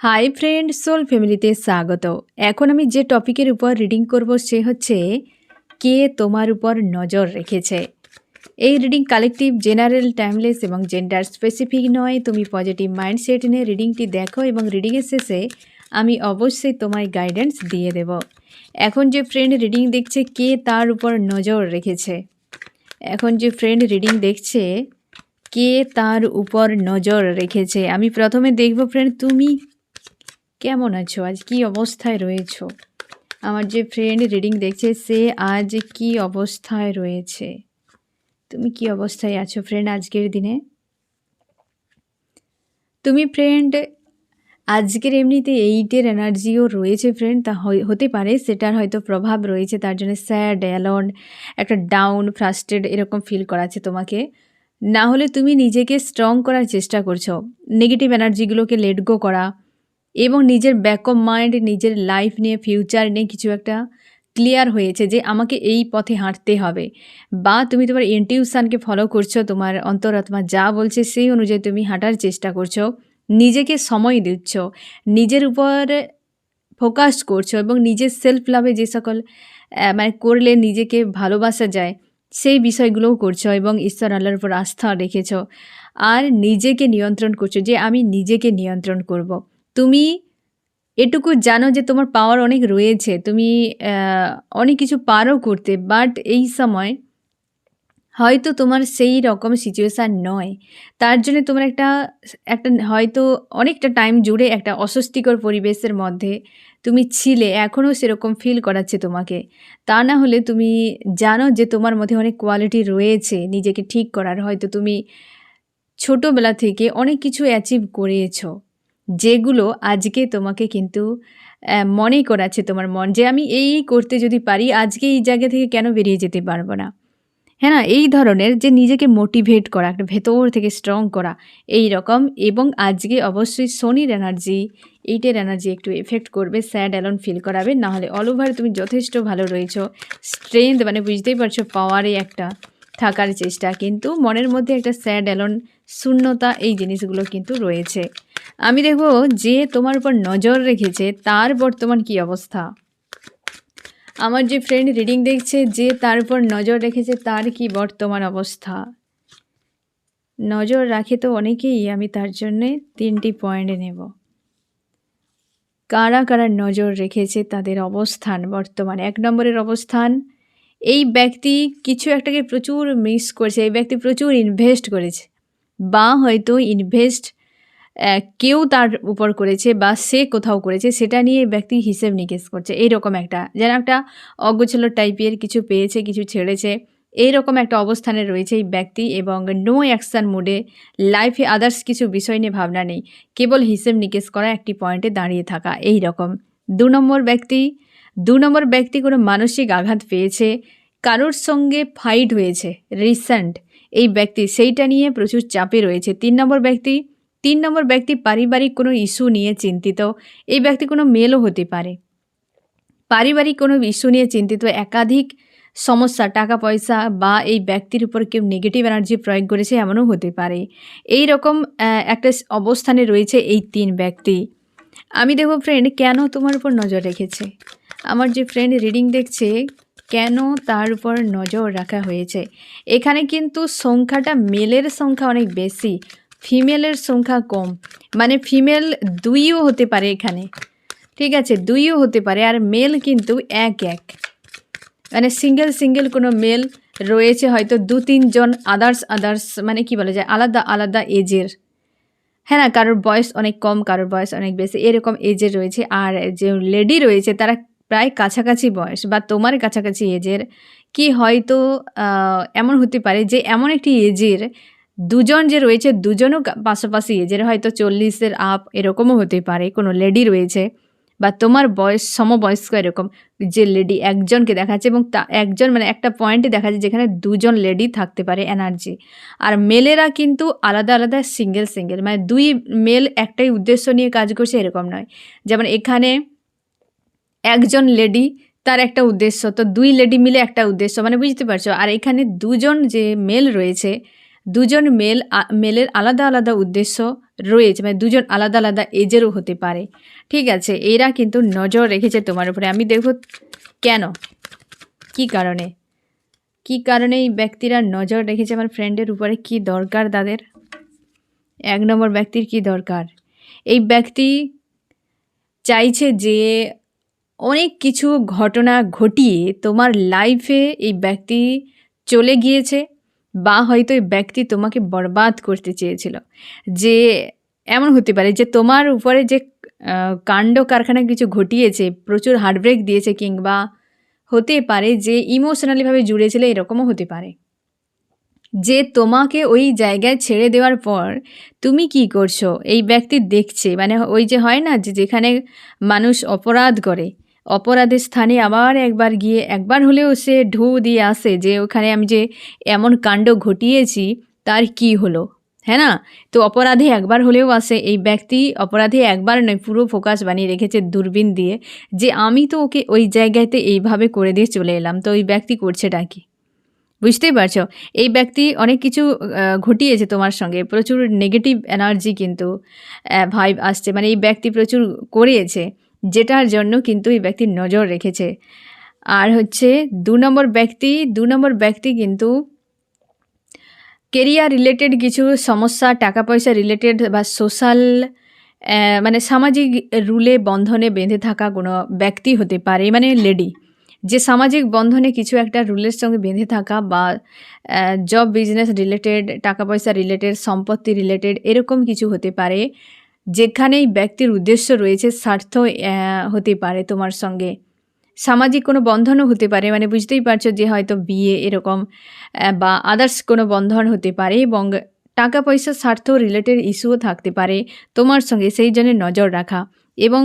Hi friend soul ফ্যামিলিতে স্বাগত এখন আমি যে টপিকের উপর রিডিং করব সে হচ্ছে, কে তোমার উপর নজর রেখেছে? এই রিডিং কালেকটিভ জেনারেল টাইমলেস এবং জেন্ডার স্পেসিফিক নয়। তুমি পজিটিভ মাইন্ডসেট নিয়ে রিডিংটি দেখো এবং রিডিংয়ের শেষে আমি অবশ্যই তোমায় গাইডেন্স দিয়ে দেব। এখন যে ফ্রেন্ড রিডিং দেখছে, কে তার উপর নজর রেখেছে? এখন যে ফ্রেন্ড রিডিং দেখছে, কে তার উপর নজর রেখেছে? আমি প্রথমে দেখব ফ্রেন্ড তুমি কেমন আছো? আজ কি অবস্থায় রয়েছো? আমার যে ফ্রেন্ড রিডিং দেখছে, সে আজ কি অবস্থায় রয়েছে? তুমি কি অবস্থায় আছো ফ্রেন্ড আজকের দিনে? তুমি ফ্রেন্ড আজকের এমনিতে এইটের এনার্জিও রয়েছে ফ্রেন্ড তা হতে পারে সেটার হয়তো প্রভাব রয়েছে, তার জন্য স্যাড অ্যালন একটা ডাউন ফ্রাস্টেড এরকম ফিল করাচ্ছে তোমাকে। না হলে তুমি নিজেকে স্ট্রং করার চেষ্টা করছ। নেগেটিভ এনার্জিগুলোকে লেট গো করা এবং নিজের ব্যাক অফ মাইন্ড নিজের লাইফ নিয়ে ফিউচার নিয়ে কিছু একটা ক্লিয়ার হয়েছে যে আমাকে এই পথে হাঁটতে হবে বা তুমি তোমার ইনটিউশনকে ফলো করছ, তোমার অন্তরাত্মা যা বলছে সেই অনুযায়ী তুমি হাঁটার চেষ্টা করছ, নিজেকে সময় দিচ্ছ, নিজের উপর ফোকাস করছ এবং নিজের সেলফ লাভে যে সকল মানে করলে নিজেকে ভালোবাসা যায়, সেই বিষয়গুলোও করছ এবং ঈশ্বর আল্লাহর উপর আস্থা রেখেছ আর নিজেকে নিয়ন্ত্রণ করছ যে আমি নিজেকে নিয়ন্ত্রণ করব। তুমি এটুকু জানো যে তোমার পাওয়ার অনেক রয়েছে। তুমি অনেক কিছু পারো করতে বাট এই সময় হয়তো তোমার সেই রকম সিচুয়েশান নয়। তার জন্য তোমার একটা একটা হয়তো অনেকটা টাইম জুড়ে একটা অস্বস্তিকর পরিবেশের মধ্যে তুমি ছিলে, এখনও সেরকম ফিল করাচ্ছে তোমাকে। তা না হলে তুমি জানো যে তোমার মধ্যে অনেক কোয়ালিটি রয়েছে, নিজেকে ঠিক করার। হয়তো তুমি ছোটোবেলা থেকে অনেক কিছু অ্যাচিভ করেছ। যেগুলো আজকে তোমাকে কিন্তু মনে করাচ্ছে তোমার মন যে আমি এই এই করতে যদি পারি, আজকে এই জায়গা থেকে কেন বেরিয়ে যেতে পারব না? হ্যাঁ না, এই ধরনের যে নিজেকে মোটিভেট করা, একটা ভেতর থেকে স্ট্রং করা, এই রকম এবং আজকে অবশ্যই শনির এনার্জি এইটের এনার্জি একটু এফেক্ট করবে স্যাড অ্যালন ফিল করাবে, নাহলে অল ওভার তুমি যথেষ্ট ভালো রয়েছো। স্ট্রেংথ মানে বুঝতেই পারছ পাওয়ারে একটা থাকার চেষ্টা, কিন্তু মনের মধ্যে একটা স্যাড অ্যালন শূন্যতা এই জিনিসগুলো কিন্তু রয়েছে। আমি দেখব যে তোমার উপর নজর রেখেছে, তার বর্তমান কি অবস্থা। আমার যে ফ্রেন্ড রিডিং দেখছে যে তার উপর নজর রেখেছে, তার কি বর্তমান অবস্থা। নজর রাখে তো অনেকেই, আমি তার জন্যে তিনটি পয়েন্ট নেব। কারা কারা নজর রেখেছে, তাদের অবস্থান, বর্তমানে। এক নম্বরের অবস্থান, এই ব্যক্তি কিছু একটাকে প্রচুর মিস করেছে, এই ব্যক্তি প্রচুর ইনভেস্ট করেছে। বা হয়তো ইনভেস্ট কেউ তার উপর করেছে বা সে কোথাও করেছে, সেটা নিয়ে ব্যক্তি হিসেব নিকেশ করছে। এইরকম একটা যেন একটা অগোছালো টাইপের কিছু পেয়েছে, কিছু ছেড়েছে, এইরকম একটা অবস্থানে রয়েছে এই ব্যক্তি এবং নো অ্যাকশান মোডে লাইফে আদার্স কিছু বিষয় নিয়ে ভাবনা নেই। কেবল হিসেব নিকেশ করা একটি পয়েন্টে দাঁড়িয়ে থাকা এই রকম দু নম্বর ব্যক্তি, দু নম্বর ব্যক্তি কোনো মানসিক আঘাত পেয়েছে, কারোর সঙ্গে ফাইট হয়েছে রিসেন্ট এই ব্যক্তি সেইটা নিয়ে প্রচুর চাপে রয়েছে। তিন নম্বর ব্যক্তি, তিন নম্বর ব্যক্তি পারিবারিক কোনো ইস্যু নিয়ে চিন্তিত। এই ব্যক্তি কোনো মেলও হতে পারে। পারিবারিক কোনো ইস্যু নিয়ে চিন্তিত। একাধিক সমস্যা, টাকা পয়সা বা এই ব্যক্তির উপর কেউ নেগেটিভ এনার্জি প্রয়োগ করেছে এমনও হতে পারে। এই রকম একটা অবস্থানে রয়েছে এই তিন ব্যক্তি। আমি দেখব ফ্রেন্ড কেন তোমার উপর নজর রেখেছে? আমার যে ফ্রেন্ড রিডিং দেখছে কেন তার উপর নজর রাখা হয়েছে? এখানে কিন্তু সংখ্যাটা মেলের সংখ্যা অনেক বেশি ফিমেলের সংখ্যা কম। মানে ফিমেল দুইও হতে পারে এখানে। ঠিক আছে, দুইও হতে পারে আর মেল কিন্তু এক এক। মানে সিঙ্গেল সিঙ্গেল কোনো মেল রয়েছে হয়তো দু তিনজন আদার্স আদার্স মানে কি বলা যায় আলাদা আলাদা এজের হ্যাঁ না, কারোর বয়স অনেক কম, কারোর বয়স অনেক বেশি, এরকম এজের রয়েছে। আর যে লেডি রয়েছে, তারা প্রায় কাছাকাছি বয়স বা তোমার কাছাকাছি এজের কি হয়তো এমন হতে পারে যে এমন একটি এজের দুজন যে রয়েছে, দুজনও পাশাপাশি এজের হয়তো চল্লিশের আপ এরকমও হতে পারে, কোনো লেডি রয়েছে বা তোমার বয়স, সমবয়স্ক এরকম যে লেডি একজনকে দেখাচ্ছে এবং তা, একজন মানে একটা পয়েন্টে দেখা যাচ্ছে যেখানে দুজন লেডি থাকতে পারে এনার্জি আর মেলেরা কিন্তু আলাদা আলাদা সিঙ্গেল সিঙ্গেল মানে দুই মেল একটাই উদ্দেশ্য নিয়ে কাজ করছে এরকম নয়। যেমন এখানে একজন লেডি তার একটা উদ্দেশ্য। তো দুই লেডি মিলে একটা উদ্দেশ্য মানে বুঝতে পারছ? আর এখানে দুজন যে মেল রয়েছে, দুজন মেল মেলের আলাদা আলাদা উদ্দেশ্য রয়েছে মানে দুজন আলাদা আলাদা এজেরও হতে পারে। ঠিক আছে? এরা কিন্তু নজর রেখেছে তোমার উপরে। আমি দেখব কেন? কি কারণে? কি কারণে এই ব্যক্তিরা নজর রেখেছে আমার ফ্রেন্ডের উপরে? কি দরকার তাদের? এক নম্বর ব্যক্তির কি দরকার? এই ব্যক্তি চাইছে যে অনেক কিছু ঘটনা ঘটিয়ে তোমার লাইফে এই ব্যক্তি চলে গিয়েছে বা হয়তো এই ব্যক্তি তোমাকে বরবাদ করতে চেয়েছিল। যে এমন হতে পারে যে তোমার উপরে যে কাণ্ড কারখানা কিছু ঘটিয়েছে, প্রচুর হার্টব্রেক দিয়েছে কিংবা হতে পারে যে ইমোশনালিভাবে জুড়েছিল এরকমও হতে পারে। যে তোমাকে ওই জায়গায় ছেড়ে দেওয়ার পর তুমি কি করছ? এই ব্যক্তি দেখছে মানে ওই যে হয় না যে যেখানে মানুষ অপরাধ করে অপরাধের স্থানে আবার একবার গিয়ে, একবার হলেও সে ঢু দিয়ে আসে যে ওখানে আমি যে এমন কাণ্ড ঘটিয়েছি, তার কি হলো? হ্যাঁ না? তো অপরাধে একবার হলেও আসে। এই ব্যক্তি অপরাধে একবার নয়, পুরো ফোকাস বানিয়ে রেখেছে দূরবীন দিয়ে যে আমি তো ওকে ওই জায়গাতে এইভাবে করে দিয়ে চলে এলাম। তো ওই ব্যক্তি করছেটা কি? বুঝতেই পারছ? এই ব্যক্তি অনেক কিছু ঘটিয়েছে তোমার সঙ্গে। প্রচুর নেগেটিভ এনার্জি কিন্তু ভাইব আসছে। মানে এই ব্যক্তি প্রচুর করিয়েছে যেটার জন্য কিন্তু এই ব্যক্তি নজর রেখেছে। আর হচ্ছে দু নম্বর ব্যক্তি, দু নম্বর ব্যক্তি কিন্তু কেরিয়ার রিলেটেড কিছু সমস্যা টাকা পয়সা রিলেটেড বা সোশ্যাল মানে সামাজিক রুলে বন্ধনে বেঁধে থাকা কোনো ব্যক্তি হতে পারে মানে লেডি যে সামাজিক বন্ধনে কিছু একটা রুলের সঙ্গে বেঁধে থাকা বা জব বিজনেস রিলেটেড টাকা পয়সা রিলেটেড সম্পত্তি রিলেটেড এরকম কিছু হতে পারে। যেখানেই ব্যক্তির উদ্দেশ্য রয়েছে, স্বার্থ হতে পারে তোমার সঙ্গে। সামাজিক কোনো বন্ধনও হতে পারে মানে বুঝতেই পারছ যে হয়তো বিয়ে এরকম বা আদার্স কোনো বন্ধন হতে পারে এবং টাকা পয়সা, স্বার্থ রিলেটেড ইস্যুও থাকতে পারে তোমার সঙ্গে, সেই জন্য নজর রাখা। এবং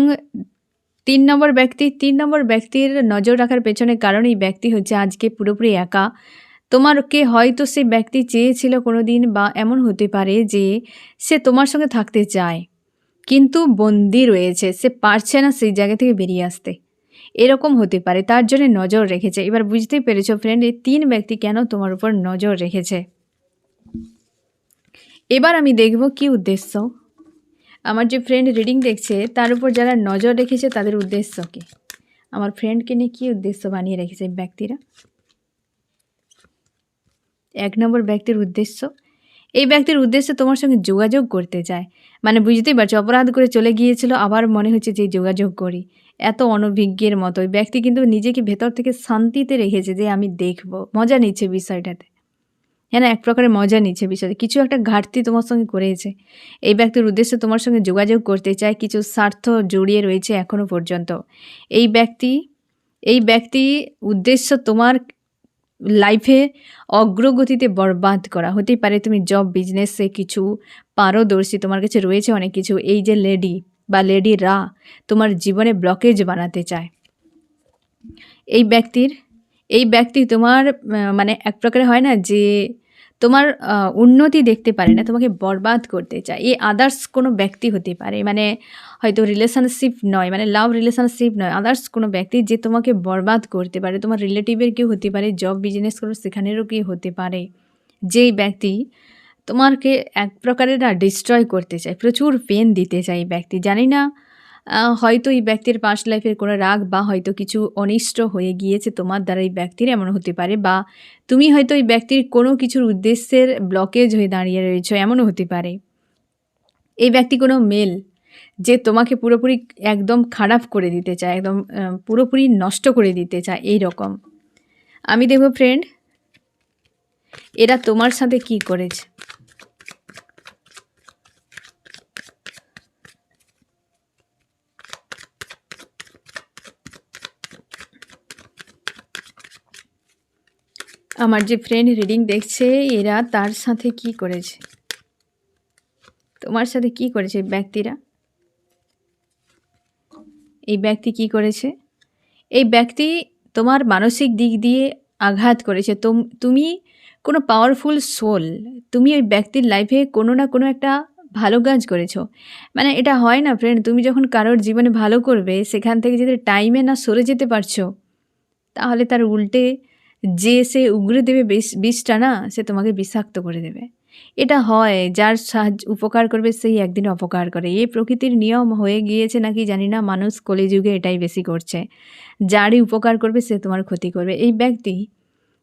তিন নম্বর ব্যক্তি, তিন নম্বর ব্যক্তির নজর রাখার পেছনে কারণ এই ব্যক্তি হচ্ছে আজকে পুরোপুরি একা। তোমারকে হয়তো সে ব্যক্তি চেয়েছিল কোনো দিন বা এমন হতে পারে যে সে তোমার সঙ্গে থাকতে চায়। কিন্তু বন্দি রয়েছে, সে পারছে না সেই জায়গা থেকে বেরিয়ে আসতে। এরকম হতে পারে, তার জন্য নজর রেখেছে। এবার বুঝতেই পেরেছ ফ্রেন্ড এই তিন ব্যক্তি কেন তোমার উপর নজর রেখেছে? এবার আমি দেখব কি উদ্দেশ্য। আমার যে ফ্রেন্ড রিডিং দেখছে, তার উপর যারা নজর রেখেছে, তাদের উদ্দেশ্য কি? আমার ফ্রেন্ডকে নিয়ে কী উদ্দেশ্য বানিয়ে রেখেছে ব্যক্তিরা? এক নম্বর ব্যক্তির উদ্দেশ্য এই ব্যক্তির উদ্দেশ্যে তোমার সঙ্গে যোগাযোগ করতে চায়। মানে বুঝতেই পারছ, অপরাধ করে চলে গিয়েছিল, আবার মনে হচ্ছে যে যোগাযোগ করি। এত অনভিজ্ঞের মতো ওই ব্যক্তি কিন্তু নিজেকে ভেতর থেকে শান্তিতে রেখেছে যে আমি দেখব। মজা নিচ্ছে বিষয়টাতে। হ্যাঁ এক প্রকারের মজা নিচ্ছে বিষয়টা। কিছু একটা ঘাটতি তোমার সঙ্গে করেছে। এই ব্যক্তির উদ্দেশ্যে তোমার সঙ্গে যোগাযোগ করতে চায়, কিছু স্বার্থ জড়িয়ে রয়েছে এখনও পর্যন্ত। এই ব্যক্তি এই ব্যক্তি উদ্দেশ্য তোমার লাইফে অগ্রগতিতে বরবাদ করা। হতেই পারে তুমি জব বিজনেসে কিছু পারদর্শী, তোমার কাছে রয়েছে অনেক কিছু। এই যে লেডি বা লেডিরা তোমার জীবনে ব্লকেজ বানাতে চায়। এই ব্যক্তির, এই ব্যক্তি তোমার মানে এক প্রকারে হয় না যে তোমার উন্নতি দেখতে পারে না, তোমাকে বরবাদ করতে চায়। এই আদার্স কোনো ব্যক্তি হতে পারে। মানে হয়তো রিলেশনশিপ নয় মানে লাভ রিলেশনশিপ নয় আদার্স কোনো ব্যক্তি যে তোমাকে বরবাদ করতে পারে। তোমার রিলেটিভের কেউ হতে পারে জব বিজনেস করো, সেখানেরও কেউ হতে পারে। যেই ব্যক্তি তোমাকে এক প্রকারের ডিস্ট্রয় করতে চায়, প্রচুর পেন দিতে চায় ব্যক্তি। জানি না হয়তো এই ব্যক্তির পাস্ট লাইফের কোনো রাগ বা হয়তো কিছু অনিষ্ট হয়ে গিয়েছে তোমার দ্বারা এই ব্যক্তির এমন হতে পারে, বা তুমি হয়তো এই ব্যক্তির কোনো কিছুর উদ্দেশ্যের ব্লকেজ হয়ে দাঁড়িয়ে রয়েছো, এমনও হতে পারে। এই ব্যক্তি কোনো মেল যে তোমাকে পুরোপুরি একদম খারাপ করে দিতে চায়, একদম পুরোপুরি নষ্ট করে দিতে চায়, এই রকম। আমি দেখব ফ্রেন্ড এরা তোমার সাথে কি করেছে? আমার যে ফ্রেন্ড রিডিং দেখছে, এরা তার সাথে কি করেছে? তোমার সাথে কি করেছে ব্যক্তিরা? এই ব্যক্তি কি করেছে? এই ব্যক্তি তোমার মানসিক দিক দিয়ে আঘাত করেছে। তোম- তুমি কোনো পাওয়ারফুল সোল তুমি ওই ব্যক্তির লাইফে কোনো না কোনো একটা ভালো কাজ করেছ। মানে এটা হয় না ফ্রেন্ড তুমি যখন কারোর জীবনে ভালো করবে, সেখান থেকে যদি টাইমে না সরে যেতে পারছ, তাহলে তার উল্টে যে সে উগড়ে দেবে বিষ বিষটা না, সে তোমাকে বিষাক্ত করে দেবে। এটা হয়, যার সাহায্য উপকার করবে সেই একদিন অপকার করে। এই প্রকৃতির নিয়ম হয়ে গিয়েছে নাকি জানি না, মানুষ কলিযুগে এটাই বেশি করছে। যারই উপকার করবে সে তোমার ক্ষতি করবে। এই ব্যক্তি,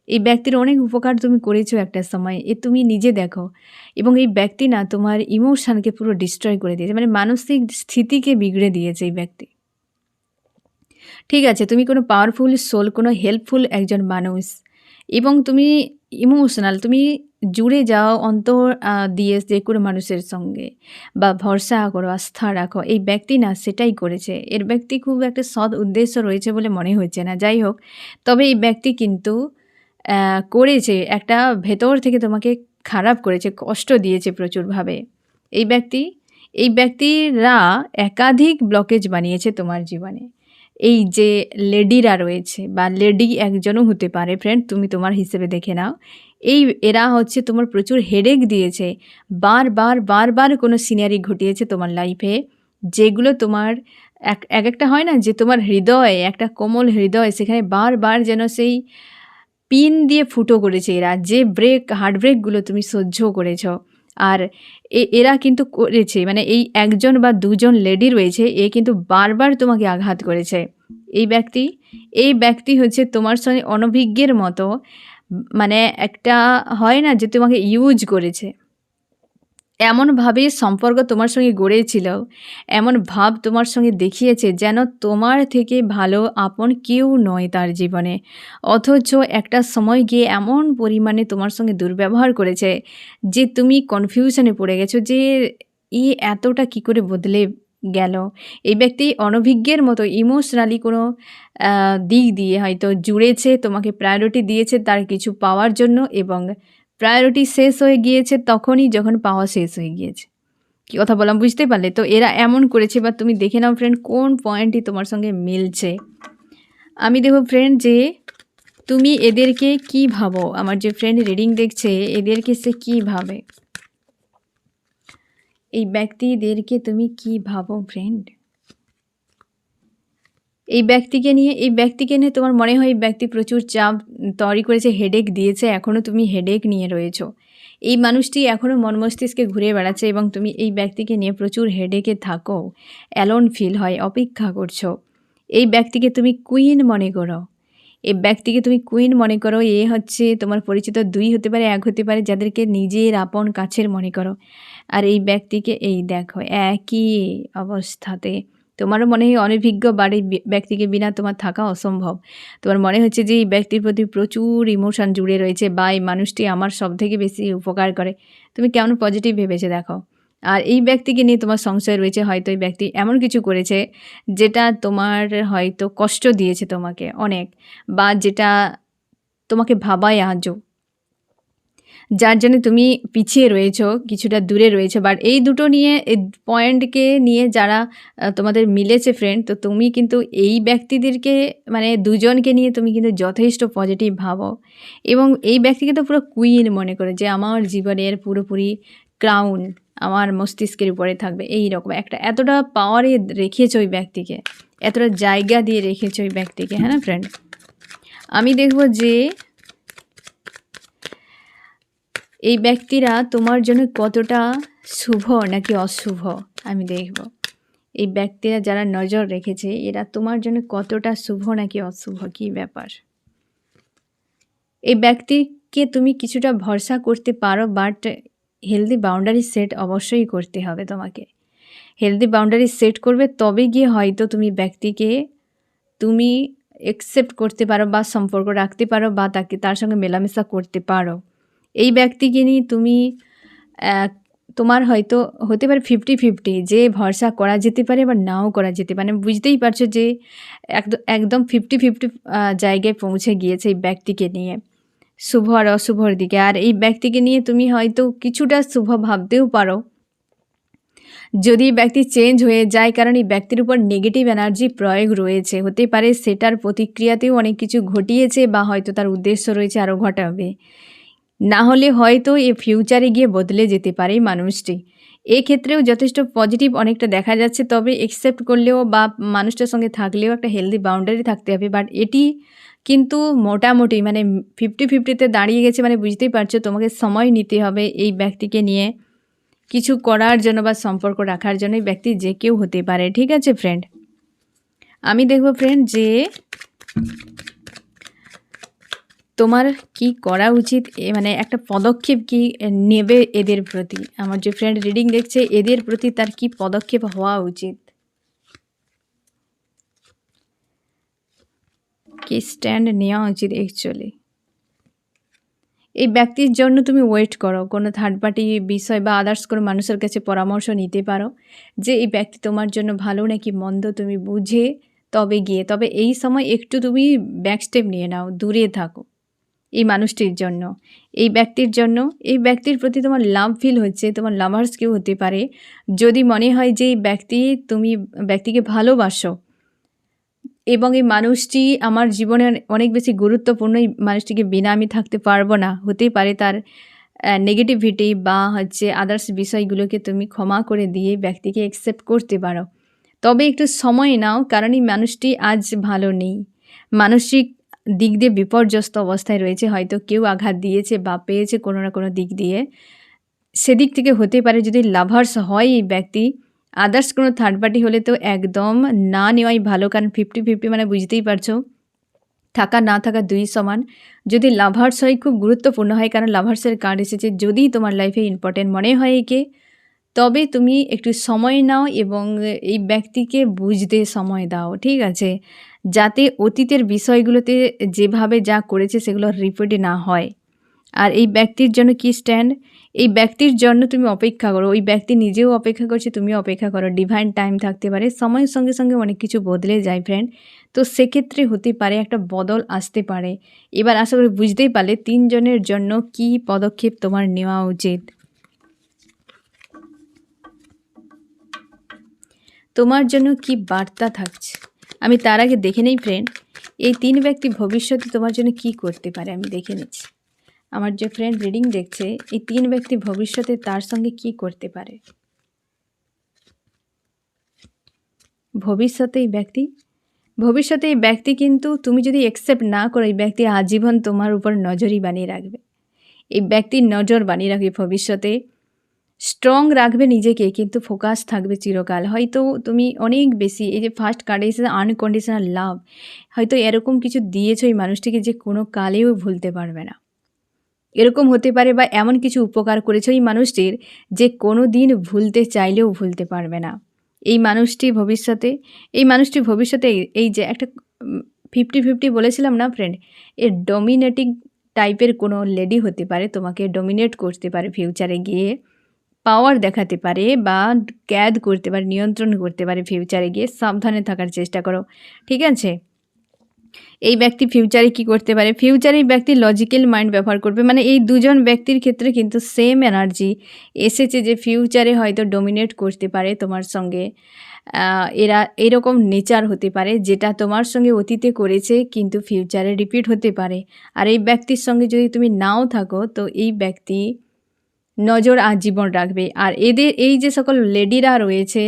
এই ব্যক্তির অনেক উপকার তুমি করেছ একটা সময়, এ তুমি নিজে দেখো। এবং এই ব্যক্তি না, তোমার ইমোশানকে পুরো ডিস্ট্রয় করে দিয়েছে। মানে মানসিক স্থিতিকে বিগড়ে দিয়েছে এই ব্যক্তি। ঠিক আছে, তুমি কোনো পাওয়ারফুল সোল কোনো হেল্পফুল একজন মানুষ এবং তুমি ইমোশনাল তুমি জুড়ে যাও অন্তর দিয়ে যে কোনো মানুষের সঙ্গে বা ভরসা করো, আস্থা রাখো, এই ব্যক্তি না, সেটাই করেছে। এর ব্যক্তি খুব একটা সৎ উদ্দেশ্য রয়েছে বলে মনে হচ্ছে না। যাই হোক, তবে এই ব্যক্তি কিন্তু করেছে, একটা ভেতর থেকে তোমাকে খারাপ করেছে, কষ্ট দিয়েছে প্রচুরভাবে। এই ব্যক্তি, এই ব্যক্তিরা একাধিক ব্লকেজ বানিয়েছে তোমার জীবনে। এই যে লেডিরা রয়েছে বা লেডি একজনও হতে পারে ফ্রেন্ড তুমি তোমার হিসেবে দেখে নাও। এই এরা হচ্ছে তোমার প্রচুর হেডেক দিয়েছে। বারবার বারবার কোনো সিনারি ঘটিয়েছে তোমার লাইফে যেগুলো তোমার এক এক একটা হয় না যে তোমার হৃদয়, একটা কোমল হৃদয়, সেখানে বারবার যেন সেই পিন দিয়ে ফুটো করেছে এরা। যে ব্রেক হার্ট ব্রেকগুলো তুমি সহ্য করেছ। আর এরা কিন্তু করেছে মানে এই একজন বা দুজন লেডি রয়েছে, এ কিন্তু বারবার তোমাকে আঘাত করেছে। এই ব্যক্তি এই ব্যক্তি হচ্ছে তোমার সঙ্গে অনভিজ্ঞের মতো মানে একটা হয় না যে তোমাকে ইউজ করেছে। এমনভাবে সম্পর্ক তোমার সঙ্গে গড়েছিল, এমন ভাব তোমার সঙ্গে দেখিয়েছে যেন তোমার থেকে ভালো আপন কেউ নয় তার জীবনে। অথচ একটা সময় গিয়ে এমন পরিমাণে তোমার সঙ্গে দুর্ব্যবহার করেছে যে তুমি কনফিউশনে পড়ে গেছো যে ই এতটা কি করে বদলে গেল। এই ব্যক্তি অনভিজ্ঞের মতো ইমোশনালি কোনো দিক দিয়ে হয়তো জুড়েছে, তোমাকে প্রায়োরিটি দিয়েছে তার কিছু পাওয়ার জন্য এবং প্রায়োরিটি শেষ হয়ে গিয়েছে তখনই যখন পাওয়া শেষ হয়ে গিয়েছে। কি কথা বললাম, বুঝতে পারলে? তো এরা এমন করেছে বা তুমি দেখে নাও ফ্রেন্ড কোন পয়েন্টটি তোমার সঙ্গে মিলছে? আমি দেখো ফ্রেন্ড যে, তুমি এদেরকে কি ভাবো? আমার যে ফ্রেন্ড রিডিং দেখছে, এদেরকে সে কি ভাবে? এই ব্যক্তিদেরকে তুমি কি ভাবো ফ্রেন্ড এই ব্যক্তিকে নিয়ে, এই ব্যক্তিকে নিয়ে তোমার মনে হয় এই ব্যক্তি প্রচুর চাপ, তৈরি করেছে হেডেক দিয়েছে এখনও তুমি হেডেক নিয়ে রয়েছো। এই মানুষটি এখনও মন মস্তিষ্কে ঘুরে বেড়াচ্ছে এবং তুমি এই ব্যক্তিকে নিয়ে প্রচুর হেডেকে থাকো অ্যালোন ফিল হয়, অপেক্ষা করছ। এই ব্যক্তিকে তুমি কুইন মনে করো। এই ব্যক্তিকে তুমি কুইন মনে করো, এ হচ্ছে তোমার পরিচিত দুই হতে পারে, এক হতে পারে, যাদেরকে নিজের আপন কাছের মনে করো। আর এই ব্যক্তিকে, এই দেখো, একই অবস্থাতে তোমারও মনে হয় অনভিজ্ঞ বাড়ির ব্যক্তিকে বিনা তোমার থাকা অসম্ভব। তোমার মনে হচ্ছে যে এই ব্যক্তির প্রতি প্রচুর ইমোশন জুড়ে রয়েছে বা এই মানুষটি আমার সব থেকে বেশি উপকার করে। তুমি কেমন পজিটিভ ভেবেছে দেখো। আর এই ব্যক্তিকে নিয়ে তোমার সংশয় রয়েছে, হয়তো এই ব্যক্তি এমন কিছু করেছে যেটা তোমার হয়তো কষ্ট দিয়েছে তোমাকে অনেক বা যেটা তোমাকে ভাবায় আজও। যার জন্য তুমি পিছিয়ে রয়েছো, কিছুটা দূরে রয়েছো। বাট এই দুটো নিয়ে, এই পয়েন্টকে নিয়ে যারা তোমাদের মিলেছে ফ্রেন্ড তো তুমি কিন্তু এই ব্যক্তিদেরকে মানে দুজনকে নিয়ে তুমি কিন্তু যথেষ্ট পজিটিভ ভাবো। এবং এই ব্যক্তিকে তো পুরো কুইন মনে করে যে আমার জীবনের পুরোপুরি ক্রাউন আমার মস্তিষ্কের উপরে থাকবে। এই রকম একটা এতটা পাওয়ারে রেখেছো ওই ব্যক্তিকে, এতটা জায়গা দিয়ে রেখেছো ওই ব্যক্তিকে হ্যাঁ না ফ্রেন্ড আমি দেখব যে এই ব্যক্তিরা তোমার জন্য কতটা শুভ নাকি অশুভ, আমি দেখব। এই ব্যক্তিরা যারা নজর রেখেছে, এরা তোমার জন্য কতটা শুভ নাকি অশুভ, কী ব্যাপার? এই ব্যক্তিকে তুমি কিছুটা ভরসা করতে পারো বাট হেলদি বাউন্ডারি সেট অবশ্যই করতে হবে তোমাকে। হেলদি বাউন্ডারি সেট করবে, তবে গিয়ে হয়তো তুমি ব্যক্তিকে তুমি একসেপ্ট করতে পারো বা সম্পর্ক রাখতে পারো বা তাকে, তার সঙ্গে মেলামেশা করতে পারো। এই ব্যক্তিকে নিয়ে তুমি তোমার হয়তো হতে পারে ফিফটি ফিফটি যে ভরসা করা যেতে পারে বা নাও করা যেতে পারে। বুঝতেই পারছ যে একদম ফিফটি ফিফটি জায়গায় পৌঁছে গিয়েছে এই ব্যক্তিকে নিয়ে। শুভ আর অশুভর দিকে। আর এই ব্যক্তিকে নিয়ে তুমি হয়তো কিছুটা শুভ ভাবতেও পারো। যদি ব্যক্তি চেঞ্জ হয়ে যায়, কারণ এই ব্যক্তির উপর নেগেটিভ এনার্জি প্রয়োগ রয়েছে, হতে পারে সেটার প্রতিক্রিয়াতেও অনেক কিছু ঘটিয়েছে বা হয়তো তার উদ্দেশ্য রয়েছে আরও ঘটাবে। না হলে হয়তো এ ফিউচারে গিয়ে বদলে যেতে পারে মানুষটি। এক্ষেত্রেও যথেষ্ট পজিটিভ অনেকটা দেখা যাচ্ছে, তবে একসেপ্ট করলেও বা মানুষটার সঙ্গে থাকলেও একটা হেলদি বাউন্ডারি থাকতে হবে। বাট এটি কিন্তু মোটামুটি মানে ফিফটি ফিফটিতে দাঁড়িয়ে গেছে মানে বুঝতেই পারছ, তোমাকে সময় নিতে হবে এই ব্যক্তিকে নিয়ে। কিছু করার জন্য বা সম্পর্ক রাখার জন্য এই ব্যক্তি যে কেউ হতে পারে, ঠিক আছে ফ্রেন্ড আমি দেখব ফ্রেন্ড যে তোমার কি করা উচিত? এ মানে একটা পদক্ষেপ কি নেবে এদের প্রতি? আমার যে ফ্রেন্ড রিডিং দেখছে, এদের প্রতি তার কি পদক্ষেপ হওয়া উচিত? কি স্ট্যান্ড নেওয়া উচিত অ্যাকচুয়ালি এই ব্যক্তির জন্য তুমি ওয়েট করো। কোনো থার্ড পার্টি বিষয় বা আদার্স কোনো মানুষের কাছে পরামর্শ নিতে পারো যে এই ব্যক্তি তোমার জন্য ভালো নাকি মন্দ তুমি বুঝে তবে গিয়ে। তবে এই সময় একটু তুমি ব্যাক স্টেপ নিয়ে নাও, দূরে থাকো। এই মানুষটির জন্য, এই ব্যক্তির জন্য, এই ব্যক্তির প্রতি তোমার লাভ ফিল হচ্ছে, তোমার লাভার্স কেউ হতে পারে। যদি মনে হয় যে এই ব্যক্তি, তুমি ব্যক্তিকে ভালোবাসো এবং এই মানুষটি আমার জীবনে অনেক বেশি গুরুত্বপূর্ণ, এই মানুষটিকে বিনা আমি থাকতে পারব না, হতেই পারে তার নেগেটিভিটি বা হচ্ছে আদার্স বিষয়গুলোকে তুমি ক্ষমা করে দিয়ে ব্যক্তিকে অ্যাকসেপ্ট করতে পারো। তবে একটু সময় নাও, কারণ এই মানুষটি আজ ভালো নেই। মানসিক দিক দিয়ে বিপর্যস্ত অবস্থায় রয়েছে, হয়তো কেউ আঘাত দিয়েছে বা পেয়েছে কোনো না কোনো দিক দিয়ে। সেদিক থেকে হতে পারে যদি লাভার্স হয় এই ব্যক্তি, আদার্স কোনো থার্ড পার্টি হলে তো একদম না নেওয়াই ভালো, কারণ ফিফটি ফিফটি মানে বুঝতেই পারছ। থাকা না থাকা দুই সমান। যদি লাভার্স হয় খুব গুরুত্বপূর্ণ হয়, কারণ লাভার্সের কার্ড এসেছে যদি তোমার লাইফে ইম্পর্টেন্ট মনে হয় একে, তবে তুমি একটু সময় নাও এবং এই ব্যক্তিকে বুঝতে সময় দাও, ঠিক আছে? যাতে অতীতের বিষয়গুলোতে যেভাবে যা করেছে সেগুলো রিপিট না হয়। আর এই ব্যক্তির জন্য কি স্ট্যান্ড এই ব্যক্তির জন্য তুমি অপেক্ষা করো। ওই ব্যক্তি নিজেও অপেক্ষা করছে, তুমিও অপেক্ষা করো। ডিভাইন টাইম থাকতে পারে। সময়ের সঙ্গে সঙ্গে অনেক কিছু বদলে যায় ফ্রেন্ড তো সেক্ষেত্রে হতে পারে একটা বদল আসতে পারে। এবার আশা করি বুঝতেই পারলে তিনজনের জন্য কি পদক্ষেপ তোমার নেওয়া উচিত? তোমার জন্য কি বার্তা থাকছে? আমি তার আগে দেখে নেই ফ্রেন্ড এই তিন ব্যক্তি ভবিষ্যতে তোমার জন্য কি করতে পারে আমি দেখে নিচ্ছি। আমার যে ফ্রেন্ড রিডিং দেখছে, এই তিন ব্যক্তি ভবিষ্যতে তার সঙ্গে কি করতে পারে? ভবিষ্যতে এই ব্যক্তি? ভবিষ্যতে এই ব্যক্তি কিন্তু তুমি যদি অ্যাকসেপ্ট না করো, এই ব্যক্তি আজীবন তোমার উপর নজরই বানিয়ে রাখবে। এই ব্যক্তির নজর বানিয়ে রাখবে ভবিষ্যতে। স্ট্রং রাখবে নিজেকে, কিন্তু ফোকাস থাকবে চিরকাল। হয়তো তুমি অনেক বেশি, এই যে ফার্স্ট কার্ডে এসে আনকন্ডিশনাল লাভ হয়তো এরকম কিছু দিয়েছ এই মানুষটিকে যে কোনো কালেও ভুলতে পারবে না। এরকম হতে পারে বা এমন কিছু উপকার করেছ এই মানুষটির যে কোনো দিন ভুলতে চাইলেও ভুলতে পারবে না। এই মানুষটি ভবিষ্যতে, এই মানুষটি ভবিষ্যতে এই যে একটা ফিফটি ফিফটি বলেছিলাম না ফ্রেন্ড এর ডমিনেটিং টাইপের কোনো লেডি হতে পারে, তোমাকে ডমিনেট করতে পারে ফিউচারে গিয়ে। পাওয়ার দেখাতে পারে বা ক্যাদ করতে পারে, নিয়ন্ত্রণ করতে পারে ফিউচারে গিয়ে, সাবধানে থাকার চেষ্টা করো। ঠিক আছে? এই ব্যক্তি ফিউচারে কি করতে পারে? ফিউচারে এই ব্যক্তি লজিক্যাল মাইন্ড ব্যবহার করবে। মানে এই দুজন ব্যক্তির ক্ষেত্রে কিন্তু সেম এনার্জি এসেছে যে ফিউচারে হয়তো ডোমিনেট করতে পারে তোমার সঙ্গে। এরা, এরকম নেচার হতে পারে যেটা তোমার সঙ্গে অতীতে করেছে কিন্তু ফিউচারে রিপিট হতে পারে। আর এই ব্যক্তির সঙ্গে যদি তুমি নাও থাকো, তো এই ব্যক্তি নজর আজীবন রাখবে। আর এদের, এই যে সকল লেডিরা রয়েছে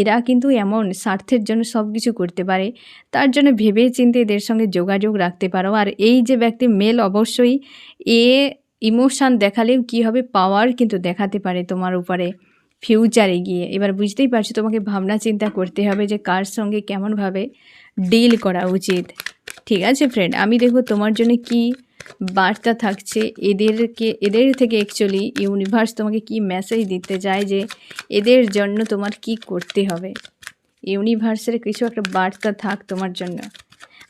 এরা কিন্তু এমন স্বার্থের জন্য সব কিছু করতে পারে। তার জন্য ভেবে চিনতে এদের সঙ্গে যোগাযোগ রাখতে পারো। আর এই যে ব্যক্তি মেল অবশ্যই, এ ইমোশান দেখালেও কী হবে? পাওয়ার কিন্তু দেখাতে পারে তোমার উপরে। ফিউচারে গিয়ে। এবার বুঝতেই পারছ, তোমাকে ভাবনা চিন্তা করতে হবে যে কার সঙ্গে কেমনভাবে ডিল করা উচিত। ঠিক আছে ফ্রেন্ড আমি দেখব তোমার জন্য কি বার্তা থাকছে। এদেরকে, এদের থেকে অ্যাকচুয়ালি ইউনিভার্স তোমাকে কি মেসেজ দিতে চায় যে এদের জন্য তোমার কি করতে হবে? ইউনিভার্সের কিছু একটা বার্তা থাক তোমার জন্য।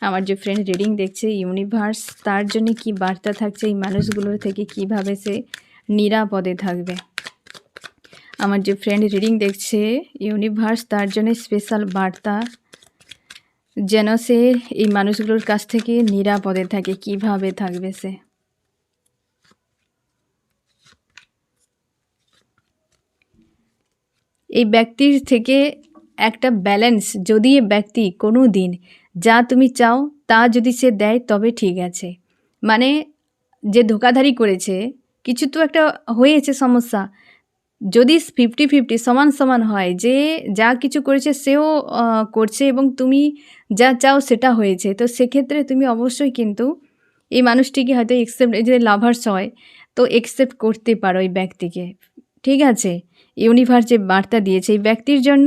আমার যে ফ্রেন্ড রিডিং দেখছে ইউনিভার্স তার জন্য কি বার্তা থাকছে? এই মানুষগুলোর থেকে কীভাবে সে নিরাপদে থাকবে? আমার যে ফ্রেন্ড রিডিং দেখছে ইউনিভার্স তার জন্য স্পেশাল বার্তা যেন সে এই মানুষগুলোর কাছ থেকে নিরাপদে থাকে, কীভাবে থাকবে সে? এই ব্যক্তির থেকে একটা ব্যালেন্স, যদি এ ব্যক্তি কোনো দিন যা তুমি চাও তা যদি সে দেয়, তবে ঠিক আছে। মানে যে ধোকাধারি করেছে, কিছু তো একটা হয়েছে সমস্যা। যদি ফিফটি ফিফটি সমান সমান হয়, যে যা কিছু করেছে সেও করছে এবং তুমি যা চাও সেটা হয়েছে। তো সেক্ষেত্রে তুমি অবশ্যই কিন্তু এই মানুষটিকে হয়তো একসেপ্ট যদি লাভার্স হয় তো একসেপ্ট করতে পারো এই ব্যক্তিকে। ঠিক আছে? ইউনিভার্স যে বার্তা দিয়েছে, এই ব্যক্তির জন্য,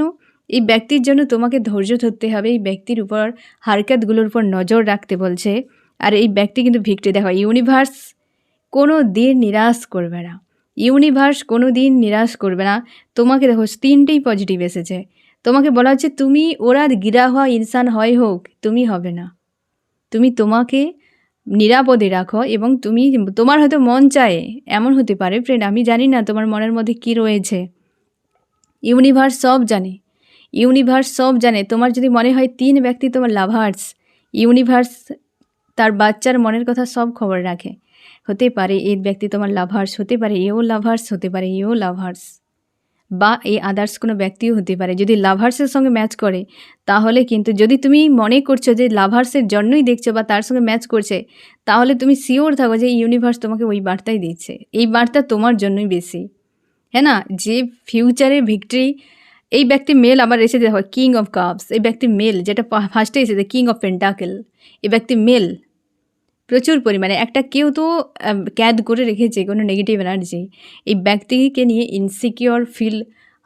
এই ব্যক্তির জন্য তোমাকে ধৈর্য ধরতে হবে, এই ব্যক্তির উপর হারকাতগুলোর উপর নজর রাখতে বলছে। আর এই ব্যক্তি কিন্তু ভিক্টরি দেখো ইউনিভার্স কোনো দিন নিরাশ করবে না। ইউনিভার্স কোনো দিন নিরাশ করবে না। তোমাকে দেখো, তিনটেই পজিটিভ এসেছে। তোমাকে বলা হচ্ছে, তুমি ওরা গিরা হওয়া ইনসান হয় হোক, তুমি হবে না। তুমি তোমাকে নিরাপদে রাখো এবং তুমি তোমার হয়তো মন চায় এমন হতে পারে ফ্রেন্ড আমি জানি না তোমার মনের মধ্যে কী রয়েছে। ইউনিভার্স সব জানে। ইউনিভার্স সব জানে। তোমার যদি মনে হয় তিন ব্যক্তি তোমার লাভার্স ইউনিভার্স তার বাচ্চার মনের কথা সব খবর রাখে। হতে পারে এই ব্যক্তি তোমার লাভার্স হতে পারে এও লাভার্স হতে পারে এও লাভার্স বা এই আদার্স কোনো ব্যক্তিও হতে পারে। যদি লাভার্সের সঙ্গে ম্যাচ করে, তাহলে কিন্তু যদি তুমি মনে করছ যে লাভার্সের জন্যই দেখছ বা তার সঙ্গে ম্যাচ করছে, তাহলে তুমি শিওর থাকো যে ইউনিভার্স তোমাকে ওই বার্তাই দিচ্ছে। এই বার্তা তোমার জন্যই বেশি। হ্যাঁ না? যে ফিউচারে ভিক্টরি এই ব্যক্তি মেল আবার এসে দেখো কিং অফ কাপস এই ব্যক্তি মেল যেটা ফার্স্টে এসেছে কিং অফ পেন্টাকেল এই ব্যক্তি মেল প্রচুর পরিমাণে। একটা কেউ তো ক্যাদ করে রেখেছে কোনো নেগেটিভ এনার্জি এই ব্যক্তিকে নিয়ে ইনসিকিওর ফিল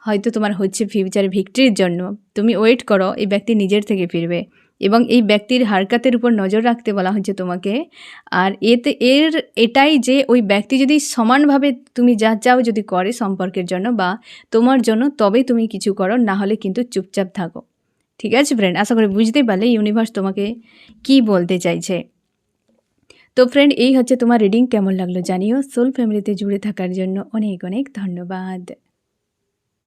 হয়তো তোমার হচ্ছে ফিউচার ভিক্টরির জন্য। তুমি ওয়েট করো, এই ব্যক্তি নিজের থেকে ফিরবে। এবং এই ব্যক্তির হারকাতের উপর নজর রাখতে বলা হচ্ছে তোমাকে। আর এতে, এর, এটাই যে ওই ব্যক্তি যদি সমানভাবে তুমি যা চাও যদি করে সম্পর্কের জন্য বা তোমার জন্য, তবেই তুমি কিছু করো, না হলে কিন্তু চুপচাপ থাকো। ঠিক আছে ফ্রেন্ড আশা করি বুঝতে পারলে ইউনিভার্স তোমাকে কি বলতে চাইছে। তো ফ্রেন্ড এই হচ্ছে তোমার রিডিং কেমন লাগল জানিও। সোল ফ্যামিলিতে জুড়ে থাকার জন্য অনেক অনেক ধন্যবাদ।